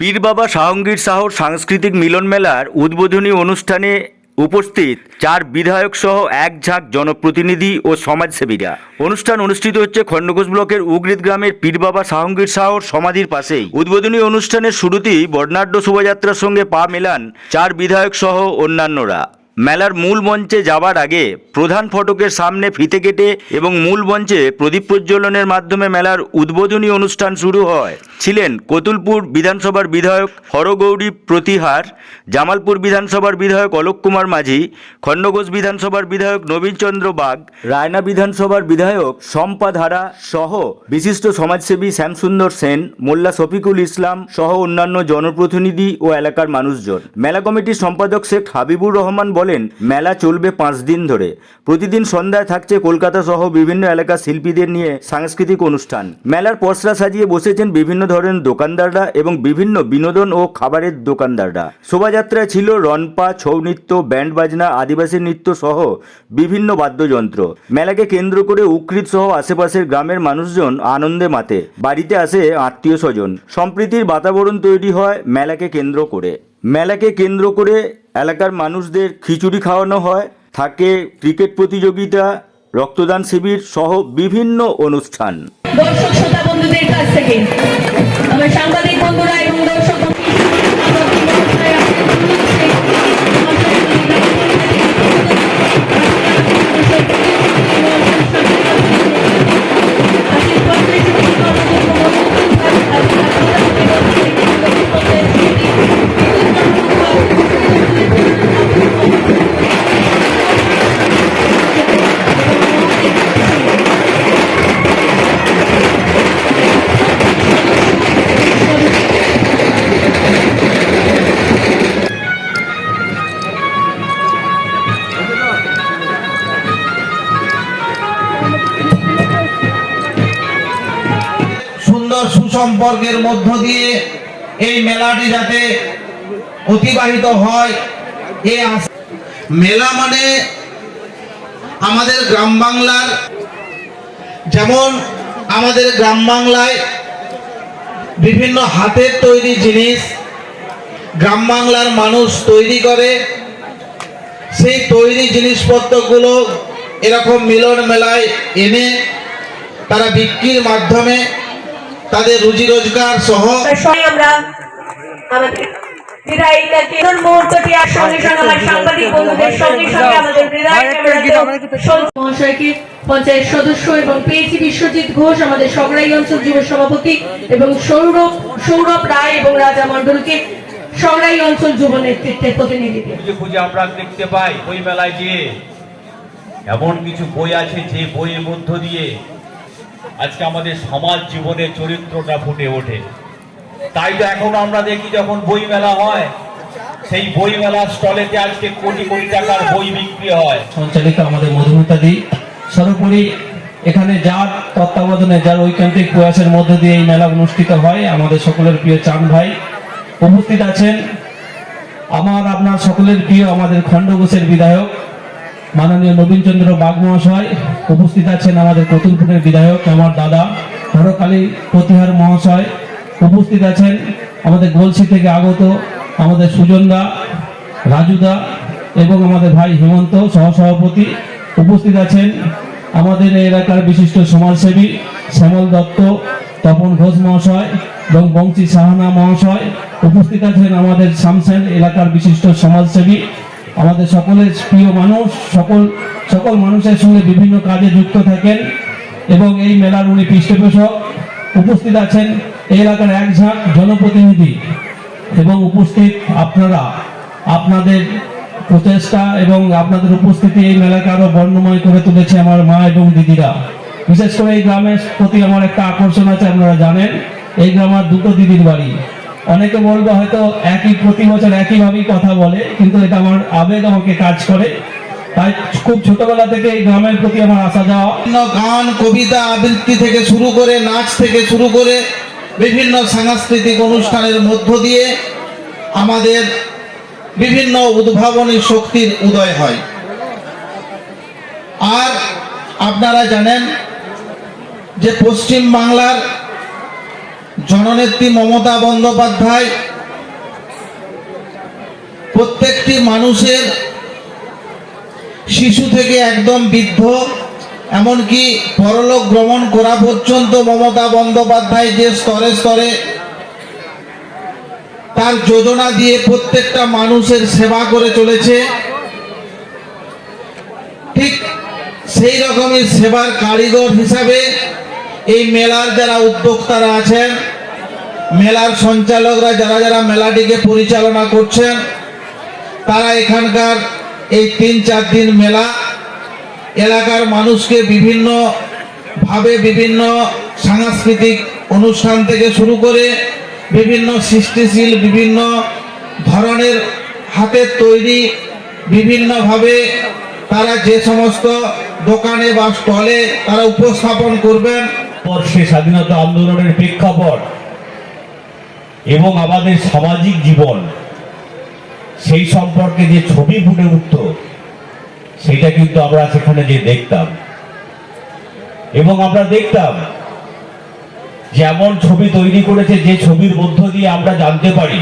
পীর বাবা শাহঙ্গীর শাহর সাংস্কৃতিক মিলন মেলার উদ্বোধনী অনুষ্ঠানে উপস্থিত চার বিধায়ক সহ এক ঝাঁক জনপ্রতিনিধি ও সমাজসেবীরা। অনুষ্ঠান অনুষ্ঠিত হচ্ছে খণ্ডঘোষ ব্লকের উগরিত গ্রামের পীর বাবা শাহঙ্গীর শাহর সমাধির পাশেই। উদ্বোধনী অনুষ্ঠানের শুরুতেই বর্ণাঢ্য শোভাযাত্রার সঙ্গে পা মেলান চার বিধায়ক সহ অন্যান্যরা। মেলার মূল মঞ্চে যাবার আগে প্রধান ফটকের সামনে ফিতে কেটে এবং মূল মঞ্চে প্রদীপ প্রজ্বলনের মাধ্যমে মেলার উদ্বোধনী অনুষ্ঠান শুরু হয়। ছিলেন কতুলপুর বিধানসভার বিধায়ক হরগৌরী প্রতিহার, জামালপুর বিধানসভার বিধায়ক অলোক কুমার মাঝি, খণ্ডঘোষ বিধানসভার বিধায়ক নবীনচন্দ্র বাগ, রায়না বিধানসভার বিধায়ক শম্পা ধারা সহ বিশিষ্ট সমাজসেবী শ্যামসুন্দর সেন, মোল্লা শফিকুল ইসলাম সহ অন্যান্য জনপ্রতিনিধি ও এলাকার মানুষজন। মেলা কমিটির সম্পাদক শেখ হাবিবুর রহমান বলেন মেলা চলবে পাঁচ দিন ধরে। প্রতিদিন সন্ধ্যায় থাকছে কলকাতা সহ বিভিন্ন এলাকার শিল্পীদের নিয়ে সাংস্কৃতিক অনুষ্ঠান। মেলার পসরা সাজিয়ে বসেছেন বিভিন্ন ধরনের দোকানদাররা এবং বিভিন্ন বিনোদন ও খাবারের দোকানদাররা। শোভাযাত্রায় ছিল রনপা ছৌ নৃত্য, ব্যান্ড বাজনা, আদিবাসী নৃত্য সহ বিভিন্ন বাদ্যযন্ত্র। মেলাকে কেন্দ্র করে উকৃত সহ আশেপাশের গ্রামের মানুষজন আনন্দে মাতে। বাড়িতে আসে আত্মীয় স্বজন। সম্প্রীতির বাতাবরণ তৈরি হয় মেলাকে কেন্দ্র করে। মেলাকে কেন্দ্র করে এলাকার মানুষদের খিচুড়ি খাওয়ানো হয়। থাকে ক্রিকেট প্রতিযোগিতা, রক্তদান শিবির সহ বিভিন্ন অনুষ্ঠান। দর্শক, শ্রোতা, বন্ধুদের কাছ থেকে। আমার সাংবাদিক সুসম্পর্কের মধ্য দিয়ে এই মেলাটি যাতে অতিবাহিত হয় মেলা মানে আমাদের গ্রাম বাংলার যেমন আমাদের গ্রাম বাংলায় বিভিন্ন হাতের তৈরি জিনিস, গ্রাম বাংলার মানুষ তৈরি করে, সেই তৈরি জিনিসপত্রগুলো এরকম মিলন মেলায় এনে তারা বিক্রির মাধ্যমে তাদের রুজি রোজগার সহ আমরা আমাদের বিদায়ীটাকে কোন মুহূর্তটি আর সঙ্গে সঙ্গে আমার সাংবাদিক বন্ধুদের সঙ্গে সঙ্গে আমাদের বিদায় মহাশয়কে পঞ্চায়েত সদস্য এবং পেয়েছি বিশ্বজিৎ ঘোষ আমাদের সগড়াই অঞ্চল যুব সভাপতি এবং সৌরভ সৌরভ রায় এবং রাজা মণ্ডলকে সগড়াই অঞ্চল যুব নেতৃত্বের প্রতিনিধি খুঁজে খুঁজে আমরা দেখতে পাই বই মেলায় গিয়ে এমন কিছু বই আছে যে বইয়ের মধ্য দিয়ে আজকে আমাদের সমাজ জীবনের চরিত্রটা ফুটে ওঠে। তাই তো এখন আমরা দেখি যখন বই মেলা হয়, সেই বই মেলার স্টলেতে আজকে কোটি কোটি টাকার বই বিক্রি হয়। সঞ্চালিত আমাদের মধুমিতা দি, সর্বোপরি এখানে যার তত্ত্বাবধানে, যার ঐকান্তিক প্রয়াসের মধ্যে দিয়ে এই মেলা অনুষ্ঠিত হয়, আমাদের সকলের প্রিয় চান ভাই। উপস্থিত আছেন আমার আপনার সকলের প্রিয় আমাদের খণ্ডঘোষের বিধায়ক মাননীয় নবীনচন্দ্র বাগ মহাশয় উপস্থিত আছেন আমাদের কতুলপুরের বিধায়ক, আমার দাদা, হরকালী প্রতিহার মহাশয় উপস্থিত আছেন, আমাদের গলসি থেকে আগত আমাদের সুজনদা, রাজুদা এবং আমাদের ভাই হেমন্ত সহসভাপতি উপস্থিত আছেন। আমাদের এলাকার বিশিষ্ট সমাজসেবী শ্যামল দত্ত, তপন ঘোষ মহাশয় এবং বংশী সাহানা মহাশয় উপস্থিত আছেন। আমাদের শামসেন এলাকার বিশিষ্ট সমাজসেবী আমাদের সকলের প্রিয় মানুষ, সকল সকল মানুষের সঙ্গে বিভিন্ন কাজে যুক্ত থাকেন এবং এই মেলার উনি পৃষ্ঠপোষক উপস্থিত আছেন। এই এলাকার এক ঝাঁক জনপ্রতিনিধি এবং উপস্থিত আপনারা, আপনাদের প্রচেষ্টা এবং আপনাদের উপস্থিতি এই মেলাকে আরও বর্ণময় করে তুলেছে আমার মা এবং দিদিরা। বিশেষ করে এই গ্রামের প্রতি আমার একটা আকর্ষণ আছে, আপনারা জানেন। এই গ্রাম আমার দুটো দিদির বাড়ি। অনেকে বলবে হয়তো একই প্রতি বছর একইভাবেই কথা বলে, কিন্তু এটা আমার আবেগ আমাকে কাজ করে। তাই খুব ছোটবেলা থেকে এই গ্রামের প্রতি আমার আসা যাওয়া। গান, কবিতা আবৃত্তি থেকে শুরু করে, নাচ থেকে শুরু করে বিভিন্ন সাংস্কৃতিক অনুষ্ঠানের মধ্য দিয়ে আমাদের বিভিন্ন উদ্ভাবনী শক্তির উদয় হয়। আর আপনারা জানেন যে পশ্চিম বাংলার জননেত্রী মমতা বন্দ্যোপাধ্যায় প্রত্যেকটি মানুষের শিশু থেকে একদম বৃদ্ধ, এমনকি পরলোক ভ্রমণ করা পর্যন্ত মমতা বন্দ্যোপাধ্যায় যে স্তরে স্তরে তার যোজনা দিয়ে প্রত্যেকটা মানুষের সেবা করে চলেছে, ঠিক সেই রকমই সেবার কারিগর হিসাবে এই মেলার যারা উদ্যোক্তারা আছেন, মেলার সঞ্চালকরা যারা যারা মেলাটিকে পরিচালনা করছেন, তারা এখানকার এই তিন চার দিন মেলা এলাকার মানুষকে বিভিন্ন ভাবে বিভিন্ন সাংস্কৃতিক অনুষ্ঠান থেকে শুরু করে বিভিন্ন সৃষ্টিশীল, বিভিন্ন ধরনের হাতের তৈরি বিভিন্নভাবে তারা যে সমস্ত দোকানে বা স্টলে তারা উপস্থাপন করবেন। বর্ষে স্বাধীনতা আন্দোলনের প্রেক্ষাপট এবং আমাদের সামাজিক জীবন, সেই সম্পর্কে যে ছবি ফুটে উঠত, সেটা কিন্তু আমরা সেখানে যে দেখতাম। এবং আমরা দেখতাম যে এমন ছবি তৈরি করেছে যে ছবির মধ্য দিয়ে আমরা জানতে পারি,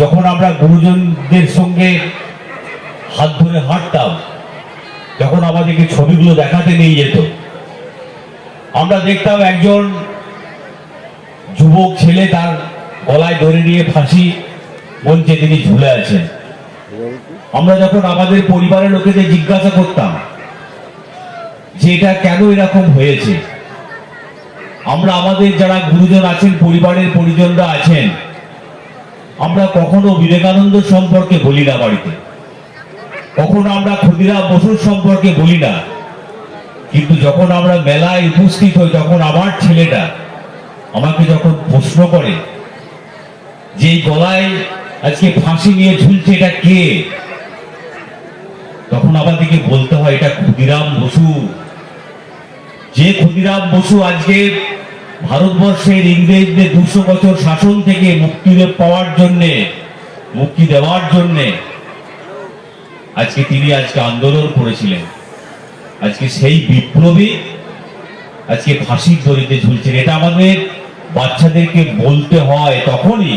যখন আমরা গুরুজনদের সঙ্গে হাত ধরে হাঁটতাম, যখন আমাদেরকে ছবিগুলো দেখাতে নিয়ে যেত। আমরা দেখতাম একজন যুবক ছেলে তার গলায় ধরে নিয়ে ফাঁসি মঞ্চে তিনি ঝুলে আছেন। আমরা যখন আমাদের পরিবারের লোকেদের জিজ্ঞাসা করতাম যে এটা কেন এরকম হয়েছে, আমরা আমাদের যারা গুরুজন আছেন, পরিবারের পরিজনরা আছেন, আমরা কখনো বিবেকানন্দ সম্পর্কে বলি না বাড়িতে। কখনো আমরা ক্ষুদিরাম বসুর সম্পর্কে বলি না। কিন্তু যখন আমরা মেলায় উপস্থিত হই, তখন আমার ছেলেটা আমাকে যখন প্রশ্ন করে যে গলায় আজকে ফাঁসি নিয়ে ঝুলছে এটা কে? তখন আমাদেরকে বলতে হয়, এটা ক্ষুদিরাম বসু। যে ক্ষুদিরাম বসু আজকে ভারতবর্ষের ইংরেজদের দুশো বছর শাসন থেকে মুক্তি পাওয়ার জন্যে, মুক্তি দেওয়ার জন্যে আজকে তিনি আজকে আন্দোলন করেছিলেন। আজকে সেই বিপ্লবী আজকে ফাঁসির দড়িতে ঝুলছেন। এটা আমাদের বাচ্চাদেরকে বলতে হয় তখনই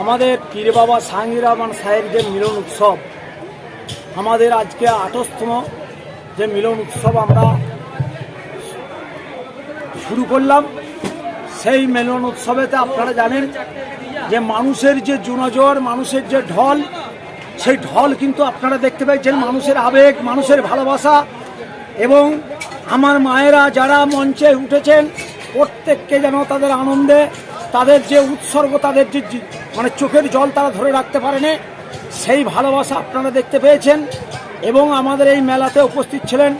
আমাদের পীর বাবা সাহাঙ্গীর রহমান সাহেব যে মিলন উৎসব, আমাদের আজকে আটস্তম যে মিলন উৎসব আমরা শুরু করলাম, সেই মিলন উৎসবেতে আপনারা জানেন যে মানুষের যে জুনজর, মানুষের যে ঢল, সেই ঢল কিন্তু আপনারা দেখতে পাচ্ছেন মানুষের আবেগ, মানুষের ভালোবাসা এবং আমার মায়েরা যারা মঞ্চে উঠেছেন, প্রত্যেককে যেন তাদের আনন্দে, তাদের যে উৎসর্গ, তাদের যে- মানে চোখের জল তারা ধরে রাখতে পারেনি। সেই ভালোবাসা আপনারা দেখতে পেয়েছেন এবং আমাদের এই মেলাতে উপস্থিত ছিলেন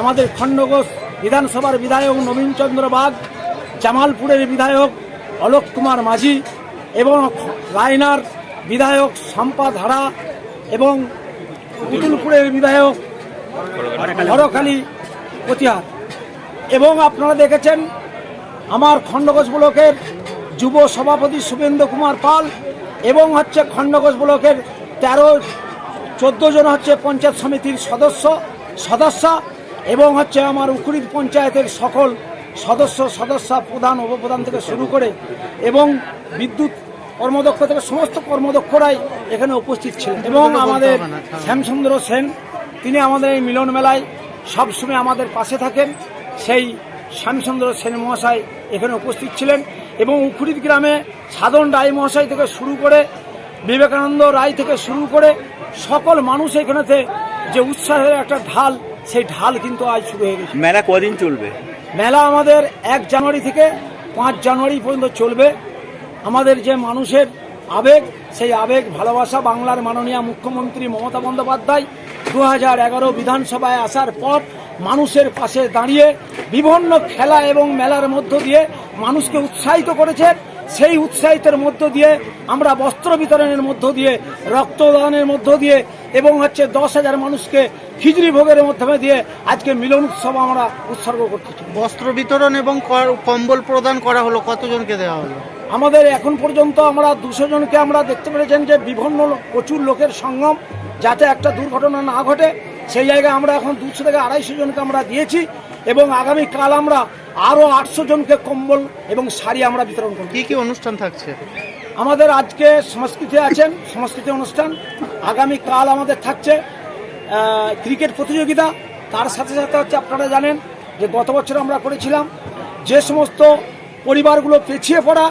আমাদের খণ্ডঘোষ বিধানসভার বিধায়ক নবীনচন্দ্র বাগ, জামালপুরের বিধায়ক অলোক কুমার মাঝি এবং রায়নার বিধায়ক শম্পা ধারা এবং পুতুলপুরের বিধায়ক হরখালি প্রতিহার এবং আপনারা দেখেছেন আমার খণ্ডঘোষ ব্লকের যুব সভাপতি শুভেন্দ্র কুমার পাল এবং হচ্ছে খণ্ডঘোষ ব্লকের তেরো চোদ্দ জন হচ্ছে পঞ্চায়েত সমিতির সদস্য সদস্য এবং হচ্ছে আমার উকুড়িদ পঞ্চায়েতের সকল সদস্য সদস্য প্রধান উপপ্রধান থেকে শুরু করে এবং বিদ্যুৎ কর্মদক্ষ থেকে সমস্ত কর্মদক্ষরাই এখানে উপস্থিত ছিলেন এবং আমাদের শ্যামচন্দ্র সেন তিনি আমাদের এই মিলন মেলায় সবসময় আমাদের পাশে থাকেন। সেই শ্যামচন্দ্র সেন মহাশয় এখানে উপস্থিত ছিলেন। এবং উখুরিদ গ্রামে সাধন রায় মহাশয় থেকে শুরু করে বিবেকানন্দ রায় থেকে শুরু করে সকল মানুষ এখানেতে যে উৎসাহের একটা ঢাল সেই ঢাল কিন্তু আজ শুরু হয়ে গেছে। মেলা কদিন চলবে? মেলা আমাদের এক জানুয়ারি থেকে পাঁচ জানুয়ারি পর্যন্ত চলবে। আমাদের যে মানুষের আবেগ সেই আবেগ ভালোবাসা বাংলার মাননীয় মুখ্যমন্ত্রী মমতা বন্দ্যোপাধ্যায় দু হাজার এগারো বিধানসভায় আসার পর মানুষের পাশে দাঁড়িয়ে বিভিন্ন খেলা এবং মেলার মধ্য দিয়ে মানুষকে উৎসাহিত করেছেন সেই উৎসাহিতের মধ্য দিয়ে আমরা বস্ত্র বিতরণের মধ্য দিয়ে রক্তদানের মধ্য দিয়ে এবং হচ্ছে দশ হাজার মানুষকে খিচড়ি ভোগের মাধ্যমে দিয়ে আজকে মিলন উৎসব আমরা উৎসর্গ করতেছি বস্ত্র বিতরণ এবং কম্বল প্রদান করা হলো কতজনকে দেওয়া হলো? আমাদের এখন পর্যন্ত আমরা দুশো জনকে আমরা দেখতে পেরেছেন যে বিভিন্ন প্রচুর লোকের সঙ্গম যাতে একটা দুর্ঘটনা না ঘটে। সেই জায়গায় আমরা এখন দুশো থেকে আড়াইশো জনকে আমরা দিয়েছি এবং আগামীকাল আমরা আরও আটশো জনকে কম্বল এবং শাড়ি আমরা বিতরণ করব। কি কি অনুষ্ঠান থাকছে? আমাদের আজকে সংস্কৃতি আছেন সংস্কৃতি অনুষ্ঠান। আগামীকাল আমাদের থাকছে ক্রিকেট প্রতিযোগিতা। তার সাথে সাথে হচ্ছে আপনারা জানেন যে গত বছর আমরা করেছিলাম যে সমস্ত পরিবারগুলো পিছিয়ে পড়া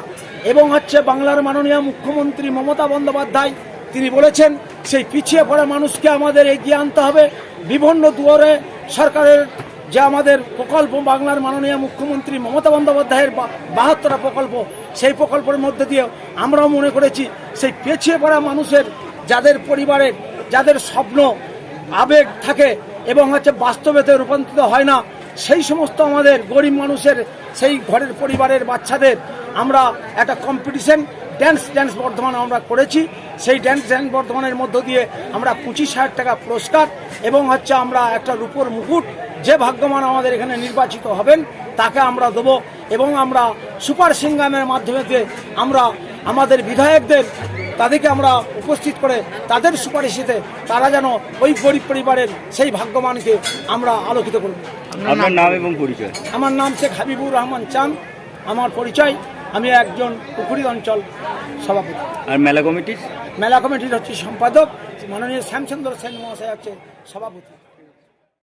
এবং হচ্ছে বাংলার মাননীয় মুখ্যমন্ত্রী মমতা বন্দ্যোপাধ্যায় তিনি বলেছেন সেই পিছিয়ে পড়া মানুষকে আমাদের এগিয়ে আনতে হবে। বিভিন্ন দুয়ারে সরকারের যে আমাদের প্রকল্প, বাংলার মাননীয় মুখ্যমন্ত্রী মমতা বন্দ্যোপাধ্যায়ের বাহাত্তরা প্রকল্প, সেই প্রকল্পের মধ্যে দিয়ে আমরাও মনে করেছি, সেই পেছিয়ে পড়া মানুষের, যাদের পরিবারের যাদের স্বপ্ন, আবেগ থাকে এবং হচ্ছে বাস্তবেতে রূপান্তরিত হয় না সেই সমস্ত আমাদের গরিব মানুষের, সেই ঘরের পরিবারের বাচ্চাদের আমরা একটা কম্পিটিশন ড্যান্স ড্যান্স বর্ধমান আমরা করেছি। সেই ড্যান্স ড্যান্স বর্ধমানের মধ্য দিয়ে আমরা পঁচিশ হাজার টাকা পুরস্কার এবং হচ্ছে আমরা একটা রূপোর মুকুট, যে ভাগ্যবান আমাদের এখানে নির্বাচিত হবেন, তাকে আমরা দেবো এবং আমরা সুপার সিঙ্গামের মাধ্যমে আমরা আমাদের বিধায়কদের তাদেরকে আমরা উপস্থিত করে তাদের সুপারিশিতে তারা যেন ওই গরিব পরিবারের সেই ভাগ্যবানকে আমরা আলোকিত করব। আপনার নাম? এবং পরিচয়। আমার নাম শেখ হাবিবুর রহমান চান আমার পরিচয় আমি একজন পুকুরি অঞ্চল সভাপতি। আর মেলা কমিটির? মেলা কমিটির হচ্ছে সম্পাদক। মাননীয় শ্যামচন্দ্র সেন মহাশয় হচ্ছে সভাপতি।